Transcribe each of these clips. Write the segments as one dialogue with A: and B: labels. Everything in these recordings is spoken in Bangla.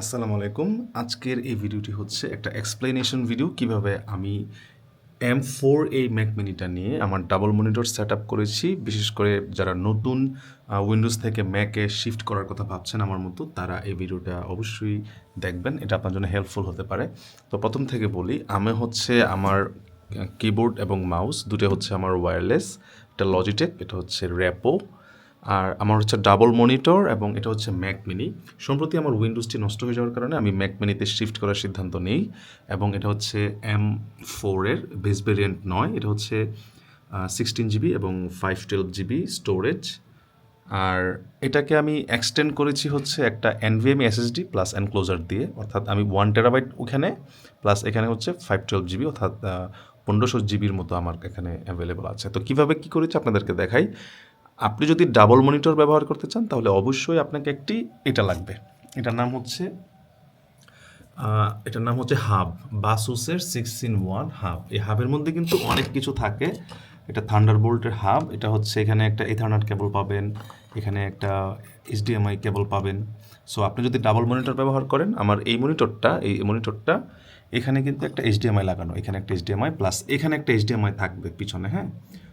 A: আসসালামু আলাইকুম। আজকের এই ভিডিওটি হচ্ছে একটা এক্সপ্লেনেশন ভিডিও কীভাবে আমি এম ফোর এই ম্যাক মিনিটা নিয়ে আমার ডাবল মনিটর সেট করেছি। বিশেষ করে যারা নতুন উইন্ডোজ থেকে ম্যাকে শিফট করার কথা ভাবছেন আমার মতো, তারা এই ভিডিওটা অবশ্যই দেখবেন। এটা আপনার জন্য হেল্পফুল হতে পারে। তো প্রথম থেকে বলি, আমি হচ্ছে আমার কিবোর্ড এবং মাউস দুটো হচ্ছে আমার ওয়্যারলেস এটা লজিটেক এটা হচ্ছে র্যাপো আর আমার হচ্ছে ডাবল মনিটর এবং এটা হচ্ছে ম্যাক মিনি সম্প্রতি আমার উইন্ডোজটি নষ্ট হয়ে যাওয়ার কারণে আমি ম্যাক মিনিতে শিফট করার সিদ্ধান্ত নেই এবং এটা হচ্ছে এম ফোরের বেস ভেরিয়েন্ট নয়, এটা হচ্ছে সিক্সটিন জিবি এবং ফাইভ টুয়েলভ জিবি স্টোরেজ আর এটাকে আমি এক্সটেন্ড করেছি হচ্ছে একটা এনভিএম এসএসডি প্লাস এনক্লোজার দিয়ে, অর্থাৎ আমি ওয়ান টেরাবাইট ওখানে প্লাস এখানে হচ্ছে ফাইভ টুয়েলভ জিবি অর্থাৎ পনেরোশো জিবির মতো আমার এখানে অ্যাভেলেবল আছে। তো কীভাবে কী করেছি আপনাদেরকে দেখাই? আপনি যদি ডাবল মনিটর ব্যবহার করতে চান, তাহলে অবশ্যই আপনাকে একটি, এটা লাগবে। এটার নাম হচ্ছে এটার নাম হচ্ছে হাব, বাসুসের সিক্স ইন ওয়ান হাব। এই হাবের মধ্যে কিন্তু অনেক কিছু থাকে। এটা থান্ডার বোল্টের হাব, এটা হচ্ছে এখানে একটা ইথারনেট কেবল পাবেন, এখানে একটা এইচডিএমআই কেবল পাবেন। সো আপনি যদি ডাবল মনিটর ব্যবহার করেন, আমার এই মনিটরটা এই মনিটরটা এখানে কিন্তু একটা এইচডিএমআই লাগানো, এখানে একটা এইচডিএমআই প্লাস এখানে একটা এইচডিএমআই থাকবে পিছনে হ্যাঁ?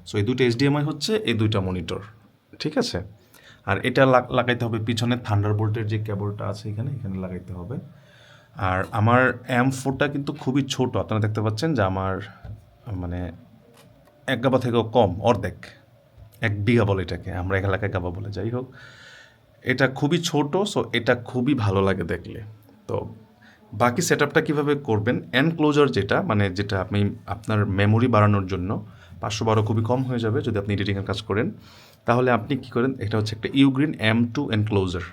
A: সো এই দুটো এইচডিএমআই হচ্ছে এই দুইটা মনিটর ঠিক আছে? আর এটা লাগাইতে হবে পিছনে থান্ডার বোল্টের যে কেবলটা আছে এখানে এখানে লাগাইতে হবে। আর আমার এম ফোরটা কিন্তু খুবই ছোট, আপনারা দেখতে পাচ্ছেন যে আমার মানে এক গাবা থেকেও কম, অর্ধেক। এক বিঘা বলে এটাকে, আমরা এক এলাকায় গাবা বলে, যাই হোক। এটা খুবই ছোট, সো এটা খুবই ভালো লাগে দেখলে। তো বাকি সেট আপটা কীভাবে করবেন? এনক্লোজার যেটা মানে যেটা আপনি আপনার মেমোরি বাড়ানোর জন্য পাঁচশো বারো খুবই কম হয়ে যাবে যদি আপনি এডিটিংয়ের কাজ করেন। তাহলে আপনি কী করেন? এটা হচ্ছে একটা ইউগ্রিন এম টু এনক্লোজার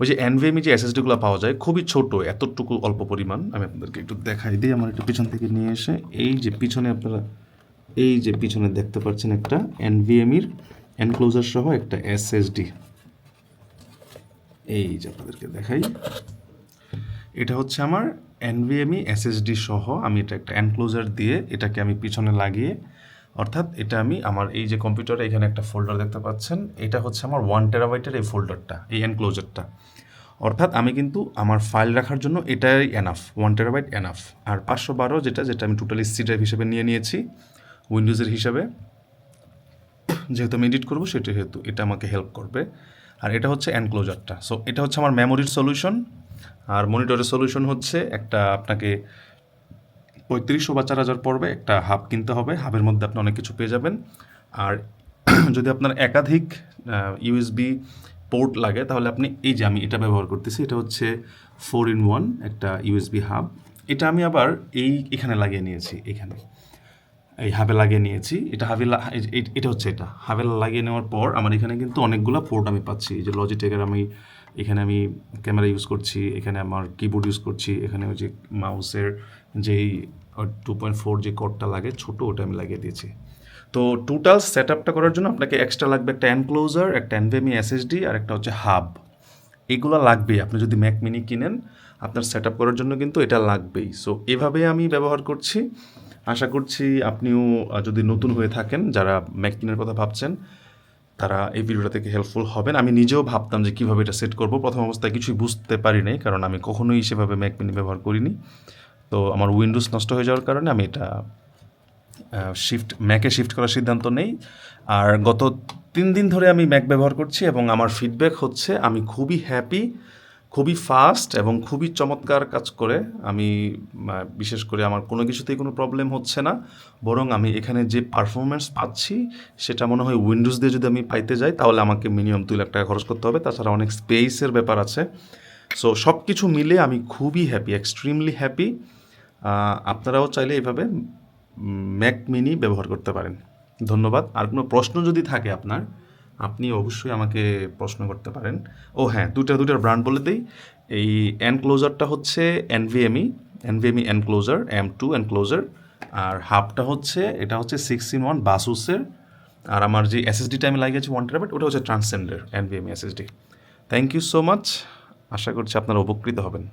A: ওই যে এনভিএমই যে এসএসডিগুলো পাওয়া যায়, খুবই ছোট, এতটুকু অল্প পরিমাণ। আমি আপনাদেরকে একটু দেখাই দিই, আমার একটু পিছন থেকে নিয়ে এসে। এই যে পিছনে আপনারা, এই যে পিছনে দেখতে পাচ্ছেন একটা এনভিএমির এনক্লোজার সহ একটা এসএসডি এই যে আপনাদেরকে দেখাই। এটা হচ্ছে আমার এনভিএমই এসএসডি সহ আমি এটা একটা এনক্লোজার দিয়ে এটাকে আমি পিছনে লাগিয়ে অর্থাৎ এটা আমি আমার এই যে কম্পিউটারে এখানে একটা ফোল্ডার দেখতে পাচ্ছেন, এটা হচ্ছে আমার ওয়ান টেরাবাইটের এই ফোল্ডারটা এই এনক্লোজারটা অর্থাৎ আমি কিন্তু আমার ফাইল রাখার জন্য এটাই এনাফ ওয়ান টেরাবাইট এনাফ আর পাঁচশো বারো যেটা যেটা আমি টোটালি সি ড্রাইভ হিসেবে নিয়ে নিয়েছি উইন্ডোজের হিসাবে। যেহেতু আমি এডিট করব, সেটা হেতু এটা আমাকে হেল্প করবে। আর এটা হচ্ছে এনক্লোজারটা সো এটা হচ্ছে আমার মেমোরির সলিউশন আর মনিটরের সলিউশন হচ্ছে একটা আপনাকে পঁয়ত্রিশশো বা চার হাজার পড়বে, একটা হাব কিনতে হবে হাবের মধ্যে আপনি অনেক কিছু পেয়ে যাবেন। আর যদি আপনার একাধিক ইউএসবি পোর্ট লাগে, তাহলে আপনি এই যে আমি এটা ব্যবহার করতেছি, এটা হচ্ছে ফোর ইন ওয়ান একটা ইউএসবি হাব এটা আমি আবার এই, এখানে লাগিয়ে নিয়েছি, এখানে। এই হাবে লাগিয়ে নিয়েছি। এটা হাবে এটা হচ্ছে এটা। হাবে লাগিয়ে নেওয়ার পর আমার এখানে কিন্তু অনেকগুলো পোর্ট আমি পাচ্ছি। এই যে লজিটেকের আমি, এখানে আমি ক্যামেরা ইউজ করছি, এখানে আমার কিবোর্ড ইউজ করছি, এখানে ওই যে মাউসের যেই টু পয়েন্ট ফোর যে কোডটা লাগে, ছোটো ওটা আমি লাগিয়ে দিয়েছি। তো টোটাল সেট আপটা করার জন্য আপনাকে এক্সট্রা লাগবে একটা এনক্লোজার একটা এনভিএমই এসএসডি আর একটা হচ্ছে হাব এগুলো লাগবেই, আপনি যদি ম্যাক মিনি কিনেন, আপনার সেট আপ করার জন্য কিন্তু এটা লাগবেই। সো এভাবে আমি ব্যবহার করছি। আশা করছি আপনিও যদি নতুন হয়ে থাকেন, যারা ম্যাক কিনার কথা ভাবছেন, তারা এই ভিডিওটা থেকে হেল্পফুল হবেন। আমি নিজেও ভাবতাম যে কীভাবে এটা সেট করব। প্রথম অবস্থায় কিছুই বুঝতে পারি নাই, কারণ আমি কখনোই সেভাবে ম্যাক মিনি ব্যবহার করিনি। তো আমার উইন্ডোজ নষ্ট হয়ে যাওয়ার কারণে আমি এটা শিফট ম্যাকে শিফট করার সিদ্ধান্ত নেই। আর গত তিন দিন ধরে আমি ম্যাক ব্যবহার করছি এবং আমার ফিডব্যাক হচ্ছে আমি খুবই হ্যাপি খুবই ফাস্ট এবং খুবই চমৎকার কাজ করে আমি বিশেষ করে আমার কোনো কিছুতেই কোনো প্রবলেম হচ্ছে না। বরং আমি এখানে যে পারফরমেন্স পাচ্ছি, সেটা মনে হয় উইন্ডোজ দিয়ে যদি আমি পাইতে যাই, তাহলে আমাকে মিনিমাম দুই লাখ টাকা খরচ করতে হবে। তাছাড়া অনেক স্পেসের ব্যাপার আছে। সো সব কিছু মিলে আমি খুবই হ্যাপি এক্সট্রিমলি হ্যাপি আপনারাও চাইলে এইভাবে ম্যাক মিনি ব্যবহার করতে পারেন। ধন্যবাদ। আর কোনো প্রশ্ন যদি থাকে আপনার, আপনি অবশ্যই আমাকে প্রশ্ন করতে পারেন। ও হ্যাঁ দুটা দুটার ব্র্যান্ড বলে দিই। এই এনক্লোজারটা হচ্ছে NVMe NVMe enclosure M two enclosure আর হাফটা হচ্ছে, এটা হচ্ছে সিক্স ইন ওয়ান বাসুসের আর আমার যে এসএসডিটা আমি লাগিয়েছি ওয়ান টেরাবাইট ওটা হচ্ছে ট্রান্সেন্ডার NVMe SSD thank you so much আশা করছি আপনারা উপকৃত হবেন।